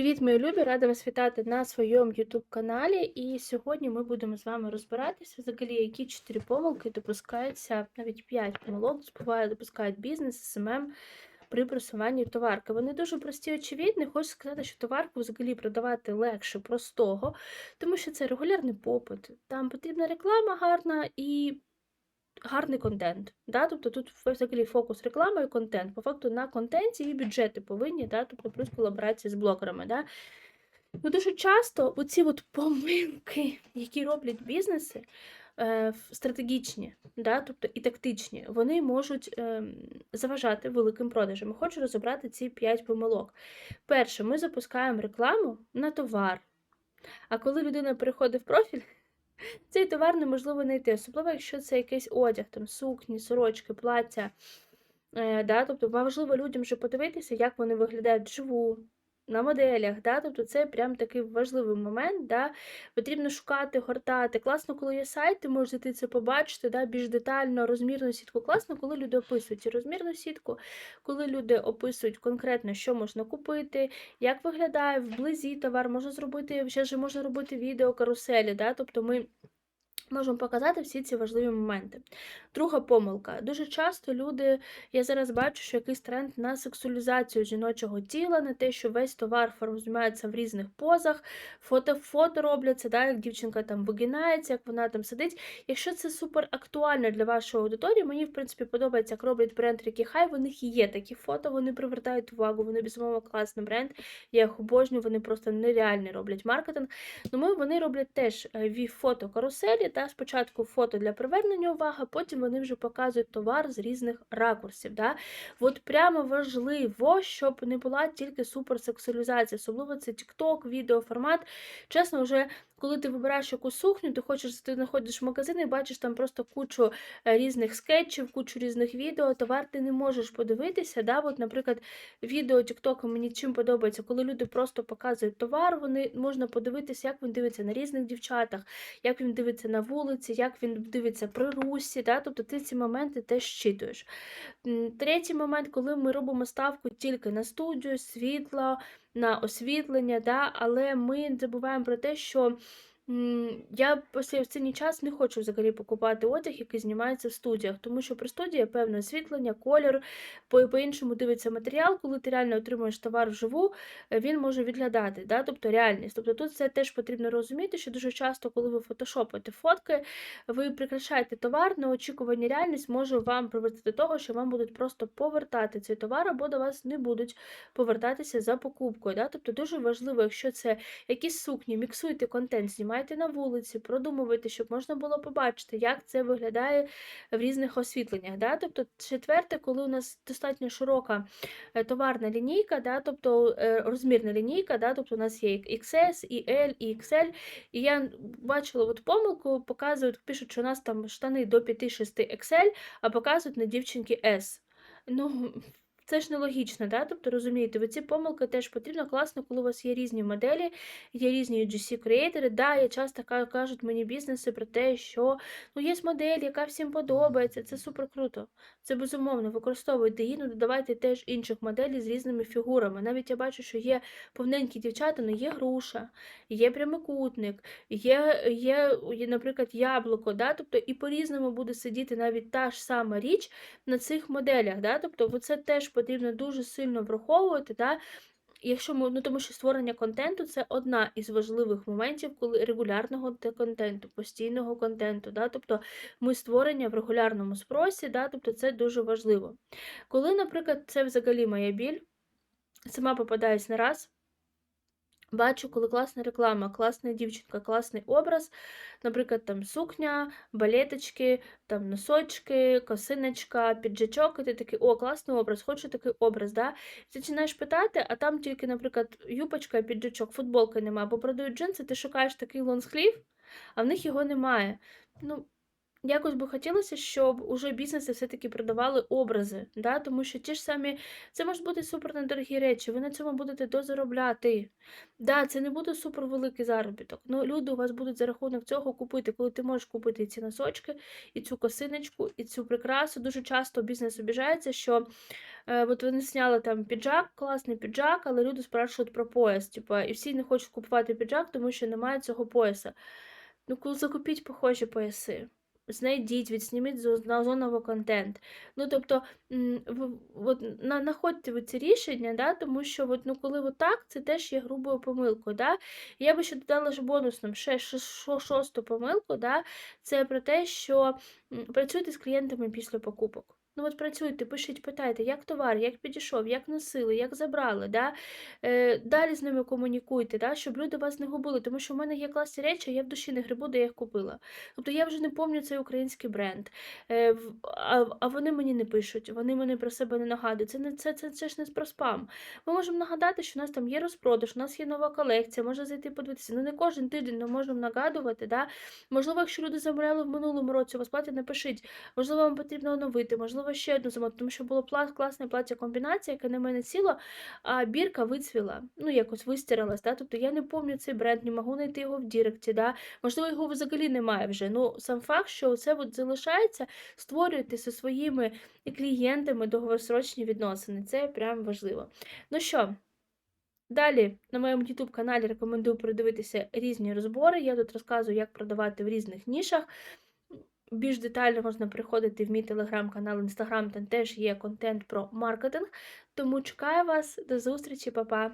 Привіт, мої любі! Рада вас вітати на своєму YouTube каналі. І сьогодні ми будемо з вами розбиратися, взагалі, які чотири помилки допускаються, навіть 5 помилок допускають бізнес, СММ при просуванні товарки. Вони дуже прості, очевидні. Хочу сказати, що товарку взагалі продавати легше простого, тому що це регулярний попит. Там потрібна реклама гарна і гарний контент. Да? Тобто тут взагалі фокус реклама і контент. По факту на контенті і бюджети повинні, да? тобто плюс колаборації з блогерами. Да? Ну, Дуже часто оці от помилки, які роблять бізнеси, е, стратегічні, да? тобто і тактичні, вони можуть е, заважати великим продажам. Хочу розібрати ці 5 помилок. Перше, ми запускаємо рекламу на товар. А коли людина переходить в профіль, цей товар неможливо знайти, особливо, якщо це якийсь одяг, там сукні, сорочки, плаття. Е, да? Тобто важливо людям вже подивитися, як вони виглядають вживу, на моделях. Да? Тобто це прям такий важливий момент. Да? Потрібно шукати, гортати. Класно, коли є сайт, ти можеш зайти це побачити, да? більш детально, розмірну сітку. Класно, коли люди описують розмірну сітку, коли люди описують конкретно, що можна купити, як виглядає вблизі товар, можна зробити, ще ж можна робити відео каруселі. Да? Тобто ми можемо показати всі ці важливі моменти. Друга помилка. Дуже часто люди, я зараз бачу, що якийсь тренд на сексуалізацію жіночого тіла, на те, що весь товар формується в різних позах, фото фото робляться, да, як дівчинка там вигинається, як вона там сидить. Якщо це супер актуально для вашої аудиторії, мені, в принципі, подобається, як роблять бренд Рікі Хай, в них є такі фото, вони привертають увагу, вони безумовно класний бренд. Я їх обожнюю, вони просто нереальний роблять маркетинг. Тому вони роблять теж е, фото каруселі, та спочатку фото для привернення уваги, потім вони вже показують товар з різних ракурсів. Да? От прямо важливо, щоб не була тільки суперсексуалізація, особливо це TikTok, відеоформат. Чесно, вже коли ти вибираєш якусь сукню, ти хочеш, ти знаходиш в магазин і бачиш там просто кучу е, різних скетчів, кучу різних відео, товар ти не можеш подивитися. Да? От, Наприклад, відео TikTok мені чим подобається, коли люди просто показують товар, вони можна подивитися, як він дивиться на різних дівчатах, як він дивиться на вулиці, як він дивиться при русі. Да? Тобто ти ці моменти теж щитуєш. Третій момент, коли ми робимо ставку тільки на студію, світло, на освітлення, да? але ми забуваємо про те, що я після останній час не хочу взагалі покупати одяг, який знімається в студіях, тому що при студії певне освітлення, колір, по-іншому дивиться матеріал, коли ти реально отримуєш товар вживу, е, він може відглядати, да? тобто реальність. Тобто тут це теж потрібно розуміти, що дуже часто, коли ви фотошопите фотки, ви прикрашаєте товар, неочікувані реальність може вам привести до того, що вам будуть просто повертати цей товар, або до вас не будуть повертатися за покупкою. Да? Тобто дуже важливо, якщо це якісь сукні, міксуйте контент, знімайте знімайте на вулиці, продумувати, щоб можна було побачити, як це виглядає в різних освітленнях. Да? Тобто, четверте, коли у нас достатньо широка е, товарна лінійка, да? тобто е, розмірна лінійка, да? тобто у нас є XS, і L, і XL. І я бачила от помилку, показують, пишуть, що у нас там штани до 5-6 XL, а показують на дівчинки S. Ну, це ж нелогічно, да? Тобто, розумієте, ці помилки теж потрібно класно, коли у вас є різні моделі, є різні UGC-креатори. Да, я часто кажуть мені бізнеси про те, що ну, є модель, яка всім подобається. Це супер круто. Це безумовно. Використовуйте її, ну додавайте теж інших моделей з різними фігурами. Навіть я бачу, що є повненькі дівчата, ну є груша, є прямокутник, є, є, є наприклад, яблуко. Да? Тобто і по-різному буде сидіти навіть та ж сама річ на цих моделях. Да? Тобто, це теж дуже сильно враховувати. Да? Якщо ми, ну тому що створення контенту це одна із важливих моментів, коли регулярного контенту, постійного контенту, да, тобто ми створення в регулярному спросі, да, тобто це дуже важливо. Коли, наприклад, це взагалі моя біль, сама попадаюсь на раз. Бачу, коли класна реклама, класна дівчинка, класний образ, наприклад, там сукня, балеточки, там носочки, косиночка, піджачок, і ти такий, о, класний образ, хочу такий образ. да? Ти починаєш питати, а там тільки, наприклад, юпочка, піджачок, футболки немає, або продають джинси, ти шукаєш такий лонсхлів, а в них його немає. Ну, Якось би хотілося, щоб уже бізнеси все-таки продавали образи, да? тому що ті ж самі, це можуть бути супер недорогі речі, ви на цьому будете дозаробляти. Да, це не буде супер великий заробіток. але люди у вас будуть за рахунок цього купити, коли ти можеш купити і ці носочки, і цю косиночку, і цю прикрасу. Дуже часто бізнес обіжається, що е, от вони зняли там піджак, класний піджак, але люди спрашують про пояс. Типу, і всі не хочуть купувати піджак, тому що немає цього пояса. Ну, закупіть похожі пояси. Знайдіть, відсніміть з озоновий контент. Ну, тобто, м, в- от, на, знаходьте ви ці рішення, да, тому що от, ну, коли от так, це теж є грубою помилкою. Да? Я би ще додала ж бонусним ще шосту помилку, да? це про те, що працюєте з клієнтами після покупок. Ну, от працюйте, пишіть, питайте, як товар, як підійшов, як носили, як забрали. Да? Е, далі з ними комунікуйте, да? щоб люди вас не губили, тому що в мене є класні речі, а я в душі не грибу, де я їх купила. Тобто я вже не пам'ятаю цей український бренд. Е, а, а вони мені не пишуть, вони мені про себе не нагадують. Це не це, це, це ж не про спам. Ми можемо нагадати, що у нас там є розпродаж, у нас є нова колекція, можна зайти подивитися. Ну не кожен тиждень ми можемо нагадувати. Да? Можливо, якщо люди замовляли в минулому році, у вас плаття напишіть. Можливо, вам потрібно оновити, можливо, ще одну замовити, тому що було класне плаття комбінація, яке на мене сіло, а бірка вицвіла, ну якось вистиралась. Да? Тобто я не пам'ятаю цей бренд, не можу знайти його в Діректі. Да? Можливо, його взагалі немає вже. Ну, сам факт, що це от залишається, створюйте зі своїми клієнтами договорсрочні відносини. Це прям важливо. Ну що, далі на моєму YouTube каналі рекомендую продивитися різні розбори. Я тут розказую, як продавати в різних нішах. Більш детально можна приходити в мій телеграм-канал, інстаграм, там теж є контент про маркетинг. Тому чекаю вас до зустрічі, па-па!